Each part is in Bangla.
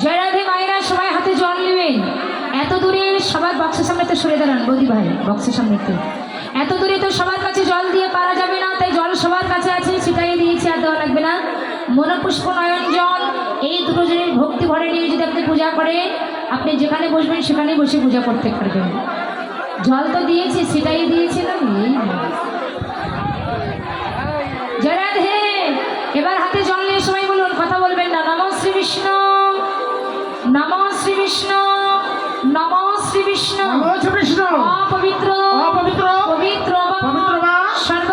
জয়রাধে মায়েরা, সবাই হাতে জল নেবেন এত দূরে সবার বক্সের সামনে তো সরে দাঁড়ান, বৌদি ভাই বক্সের সামনে তো এত দূরে তো সবার কাছে জল দিয়ে পারা যাবে না, তাই জল সবার কাছে আছে সেটাই দিয়েছি আর দেওয়া লাগবে না। মনপুষ্প নয়ন জল, এই দুটো জনের ভক্তি ভরে নিয়ে যদি আপনি পূজা করেন, আপনি যেখানে বসবেন সেখানেই বসে পূজা করতে পারবেন। জল তো দিয়েছি সেটাই দিয়েছিলাম, এই নমো শ্রী বিষ্ণু নমো শ্রী বিষ্ণু। নমো শ্রী বিষ্ণু। অপবিত্র অপবিত্র পবিত্র পবিত্র সর্ব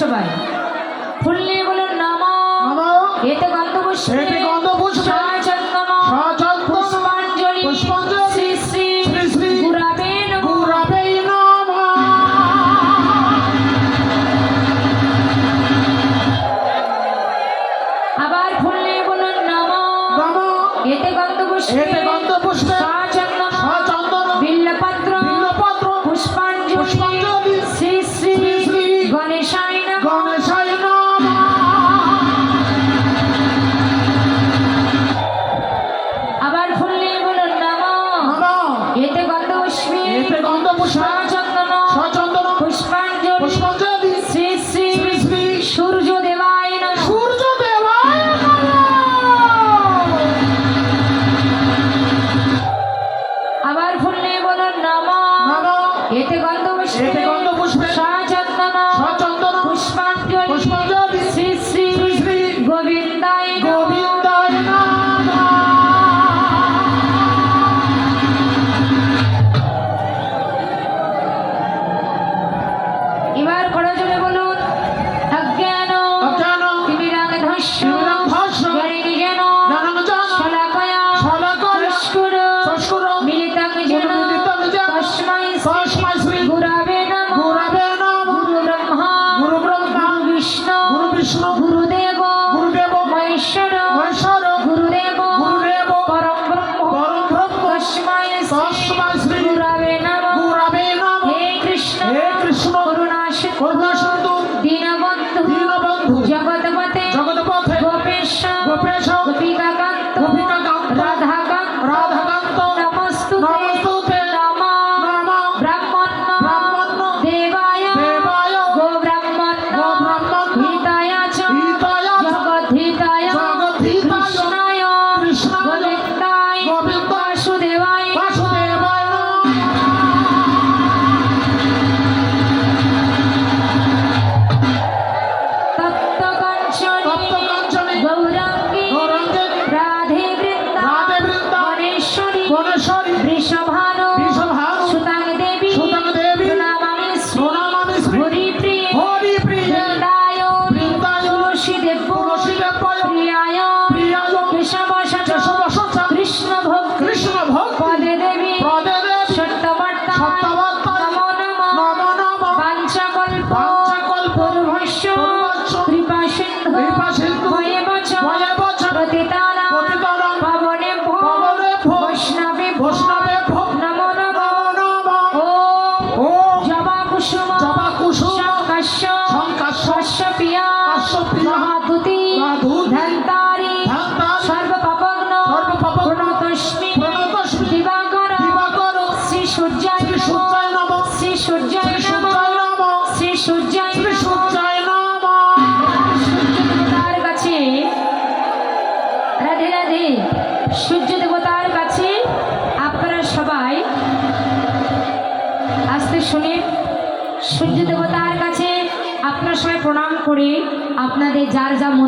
সবাই। ফুল নিয়ে বলুন নামা। এতে গন্ধ বসে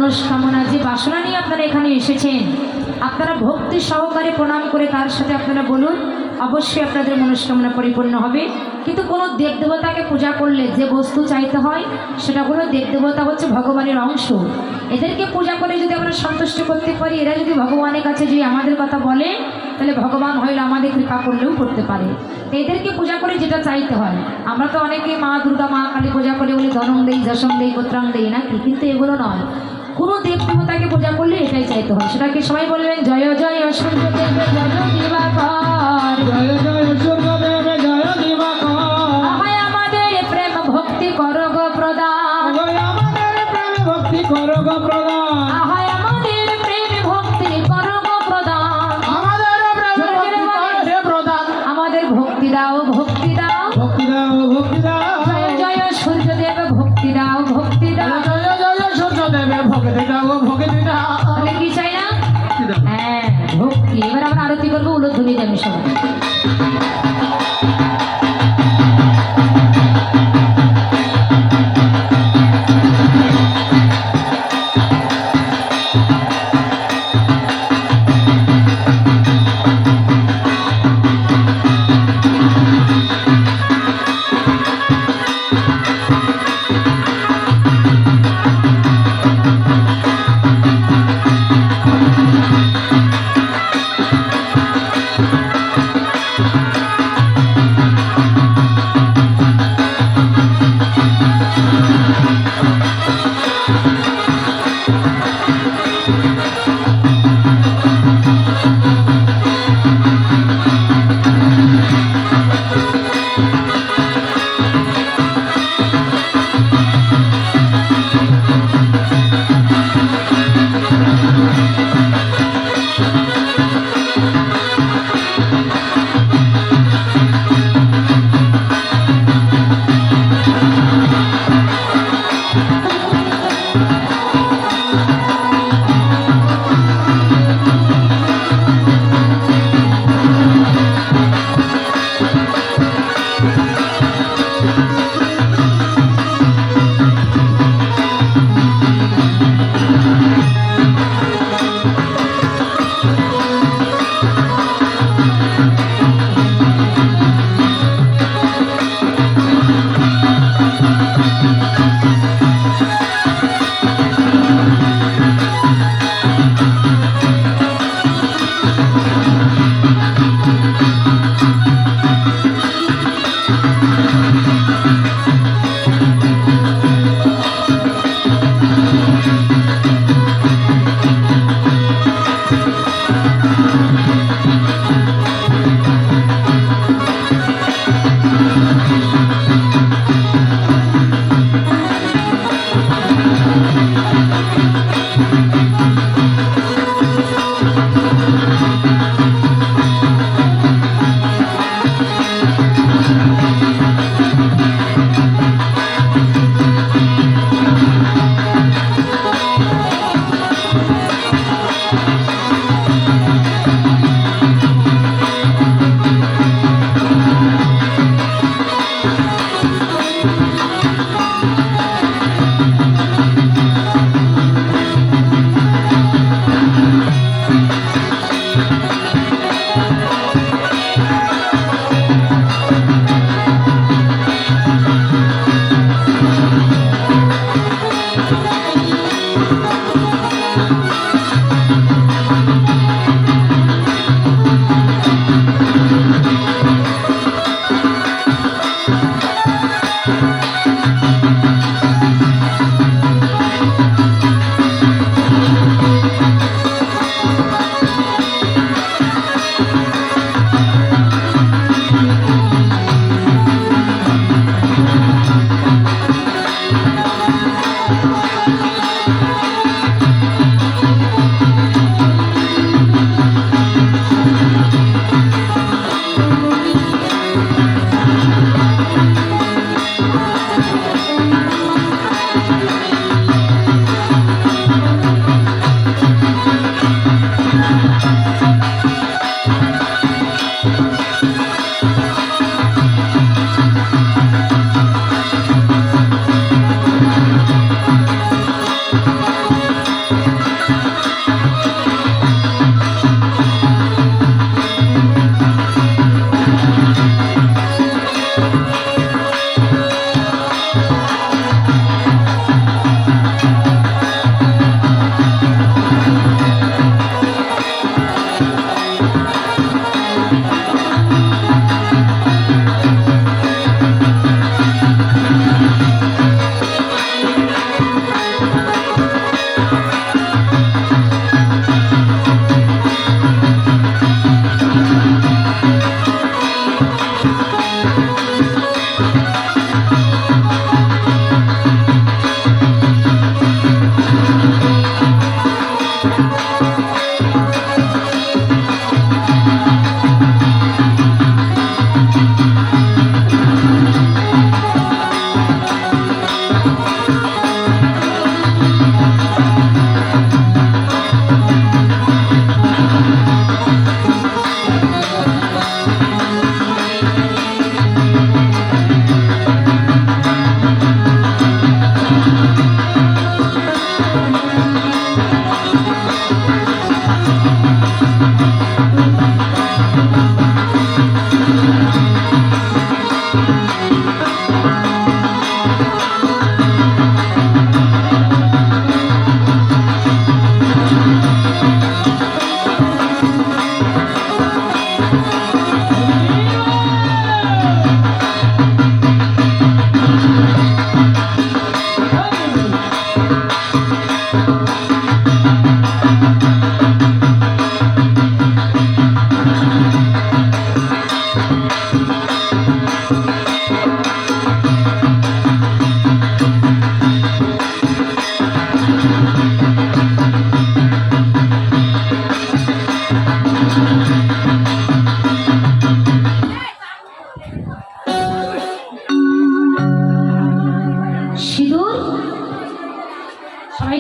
মনস্কামনা যে বাসনা নিয়ে আপনারা এখানে এসেছেন। আপনারা ভক্তি সহকারে প্রণাম করে তার সাথে আপনারা বলুন, অবশ্যই আপনাদের মনস্কামনা পরিপূর্ণ হবে। কিন্তু কোনো দেবদেবতাকে পূজা করলে যে বস্তু চাইতে হয়, সেটা হলো দেবদেবতা হচ্ছে ভগবানের অংশ। এদেরকে পূজা করে যদি আমরা সন্তুষ্ট করতে পারি, এরা যদি ভগবানের কাছে যদি আমাদের কথা বলে, তাহলে ভগবান হয়তো আমাদের কৃপা করলেও করতে পারে। তো এদেরকে পূজা করে যেটা চাইতে হয়। আমরা তো অনেকে মা দুর্গা মা কালী পূজা করে বলি ধনম দেই যশম দেই গোত্রাং দেই, নাকি? কিন্তু এগুলো নয়। কোনো দেব দেবতাকে পূজা করলে এটাই চাইতে হয়। সেটাকে সবাই বললেন, জয় জয় জয়, দিবাকর, জয় জয় আরতি করব উলোধ্বনি যাবে সবাই।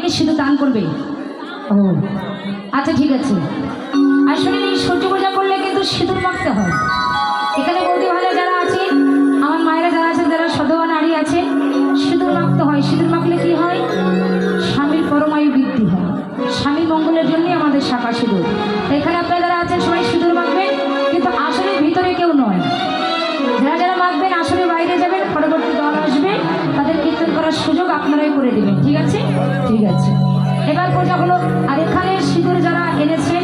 থেকে শুধু দান করবে। ও। আচ্ছা ঠিক আছে। আসলে এই সূর্য পূজা করলে কিন্তু সিঁদুর মাখতে হয়। আপনারাই করে দেবেন, ঠিক আছে? ঠিক আছে। এবার পূজা হলো? আর এখানে সিঁদুর যারা এনেছে,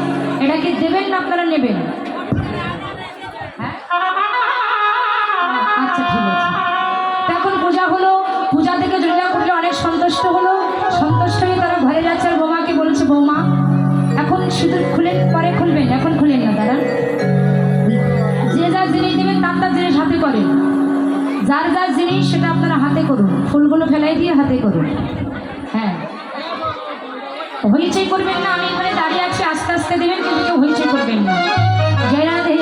এটা কি দেবেন না আপনারা নেবেন? হ্যাঁ? আচ্ছা ঠিক আছে। এখন পূজা হলো, পূজা থেকে করলে অনেক সন্তুষ্ট হলো। তারা যাচ্ছে বৌমাকে বলছে, বৌমা, এখন সিঁদুর পরে খুলবেন, এখন খুলেন না যে তার তার জিনিস হাতে করেন। যার যার জিনিস, সেটা আপনারা হাতে করুন। ফুলগুলো ফেলাই দিয়ে হাতে করুন। হ্যাঁ। হইচই করবেন না, আমি এখানে দাঁড়িয়ে আছি, আস্তে আস্তে দেবেন, কিন্তু কেউ হইচই করবেন না। জয় রাধে।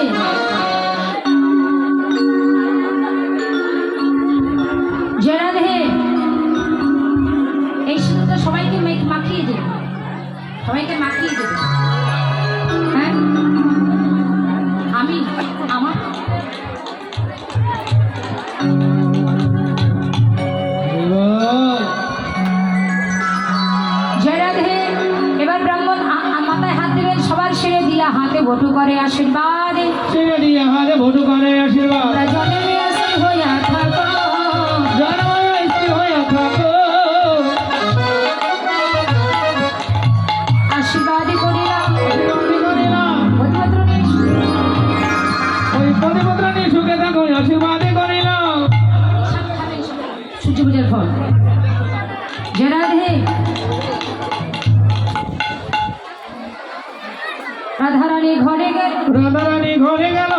জয় রাধে। এই সিঁদুরটা সবাইকে মেখ- মাখিয়ে দেবে সবাইকে মাখিয়ে দিয়া হাতে বটু করে আশীর্বাদ। দিয়ে হাতে ভোট করে আশীর্বাদ। জনমে আসল হইয়া রাধারানী ঘরে গেল। রাধারানী ঘরে গেল।